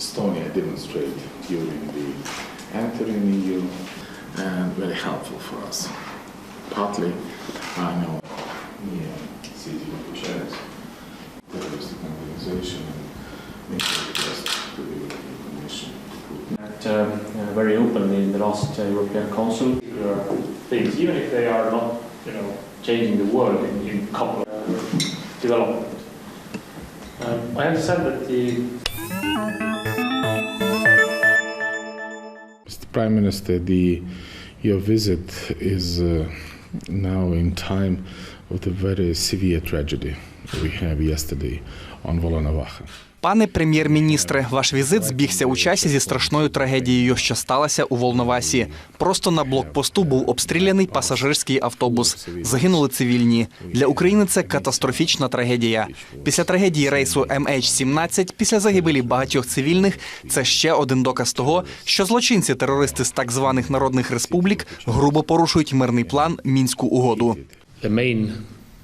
Estonia demonstrate during the entering EU and very helpful for us. Partly, I know yeah, of Bucharest, terroristic organization, and make a request to the European Commission act um, uh, very openly in the last uh, European Council. Things, even if they are not, you know, changing the world in, in couple of development. Um, I understand that the Mr. Prime Minister, the, your visit is uh, now in time of the very severe tragedy Пане прем'єр-міністре, ваш візит збігся у часі зі страшною трагедією, що сталася у Волновасі. Просто на блокпосту був обстріляний пасажирський автобус. Загинули цивільні. Для України це катастрофічна трагедія. Після трагедії рейсу MH17, після загибелі багатьох цивільних, це ще один доказ того, що злочинці-терористи з так званих народних республік грубо порушують мирний план мінську угоду.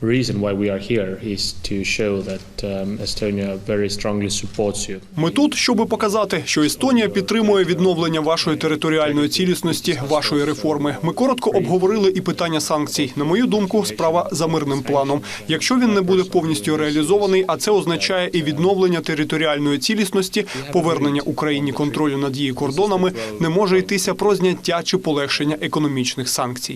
Reason why we are here is to show that um, Estonia very strongly supports you. Ми тут, щоби показати, що Естонія підтримує відновлення вашої територіальної цілісності, вашої реформи. Ми коротко обговорили і питання санкцій. На мою думку, справа за мирним планом. Якщо він не буде повністю реалізований, а це означає і відновлення територіальної цілісності, повернення Україні контролю над її кордонами, не може йтися про зняття чи полегшення економічних санкцій.